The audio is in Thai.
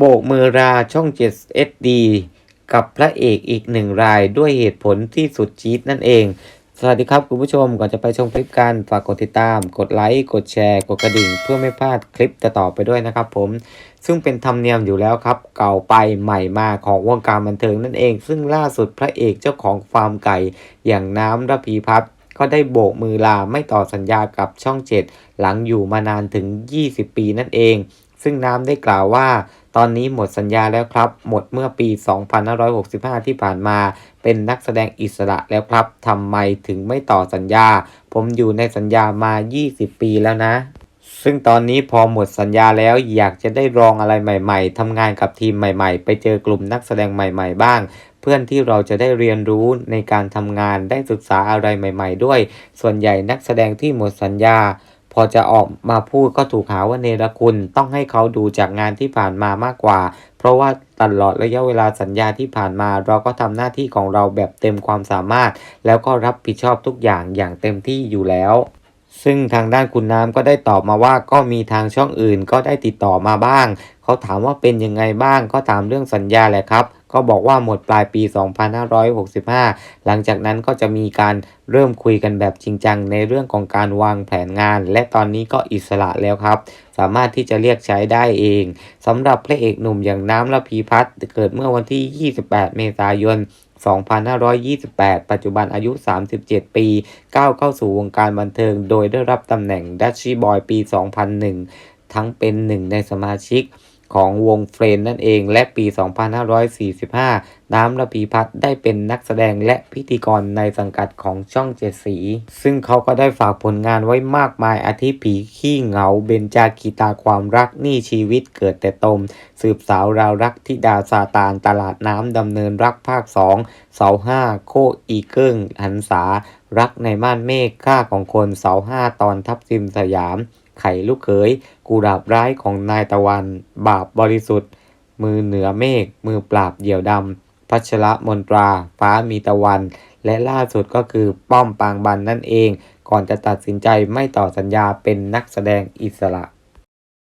โบกมือราช่อง 7 SD กับพระเอกอีกหนึ่งรายด้วยเหตุผลที่สุดจี๊ดนั่นเอง สวัสดีครับคุณผู้ชมก่อนจะไปชมคลิปกันฝากกดติดตาม กดไลค์ กดแชร์ กดกระดิ่ง เพื่อไม่พลาดคลิปต่อไปด้วยนะครับผม ซึ่งเป็นธรรมเนียมอยู่แล้วครับ เก่าไปใหม่มาของวงการบันเทิงนั่นเอง ซึ่งล่าสุดพระเอกเจ้าของฟาร์มไก่ อย่างน้ำระพีพัฒน์ก็ได้โบกมือลาไม่ต่อสัญญากับช่อง 7 หลังอยู่มานานถึง 20 ปีนั่นเอง ซึ่งน้ำได้กล่าวว่า ตอนนี้หมดสัญญาแล้วครับ หมดเมื่อปี 2565 ที่ผ่านมา เป็นนักแสดงอิสระแล้วครับทำไมถึงไม่ต่อสัญญา ผมอยู่ในสัญญามา 20 ปีแล้วนะ ซึ่งตอนนี้พอหมดสัญญาแล้วอยากจะได้ลองอะไรใหม่ ๆทำงานกับทีมใหม่ๆ ไปเจอกลุ่มนักแสดงใหม่ ๆ บ้างเพื่อนที่เราจะได้เรียนรู้ในการทำงานได้ศึกษาอะไรใหม่ ๆ ด้วย ส่วนใหญ่นักแสดงที่หมดสัญญา พอจะออกมาพูดก็ถูกหาว่าเนรคุณ ต้องให้เขาดูจากงานที่ผ่านมามากกว่า เพราะว่าตลอดระยะเวลาสัญญาที่ผ่านมา เราก็ทำหน้าที่ของเราแบบเต็มความสามารถ แล้วก็รับผิดชอบทุกอย่างอย่างเต็มที่อยู่แล้วซึ่งทางด้านคุณน้ำก็ได้ตอบมาว่าก็มีทางช่องอื่นก็ได้ติดต่อมาบ้าง เขาถามว่าเป็นยังไงบ้างก็ถามเรื่องสัญญาแหละครับ ก็บอกว่าหมดปลายปี 2565 หลังจากนั้นก็จะมีการเริ่มคุยกันแบบจริงจังในเรื่องของการวางแผนงาน และตอนนี้ก็อิสระแล้วครับ สามารถที่จะเรียกใช้ได้เองสำหรับพระเอกหนุ่มอย่างน้ำละพีพัฒน์เกิดเมื่อวันที่ 28 เมษายน2528 ปัจจุบันอายุ 37 ปี ก้าวเข้าสู่วงการบันเทิง โดยได้รับตำแหน่งดัชชี่บอยปี 2001 ทั้งเป็นหนึ่งในสมาชิก ของวงเฟรนนั่นเอง และปี 2545 น้ำระพีพัฒน์ได้เป็นนักแสดงและพิธีกรในสังกัดของช่องเจ็ดสี ซึ่งเขาก็ได้ฝากผลงานไว้มากมายอาทิผีขี้เหงาเบนจาคีตาความรักนี้ชีวิตเกิดแต่ตม สืบสาวราวรักทิดาซาตานตลาดน้ำดำเนินรักภาค 2 เสาห้าโคอีเกิ้งหันษา รักในม่านเมฆค่าของคนเสาห้าตอนทับทิมสยาม ไข่ลูกเขยกูดาบร้ายของนายตะวัน บาปบริสุทธิ์ มือเหนือเมฆมือปราบเดี่ยวดำพัชระมนตรา ฟ้ามีตะวัน และล่าสุดก็คือป้อมปางบันนั่นเอง ก่อนจะตัดสินใจไม่ต่อสัญญาเป็นนักแสดงอิสระ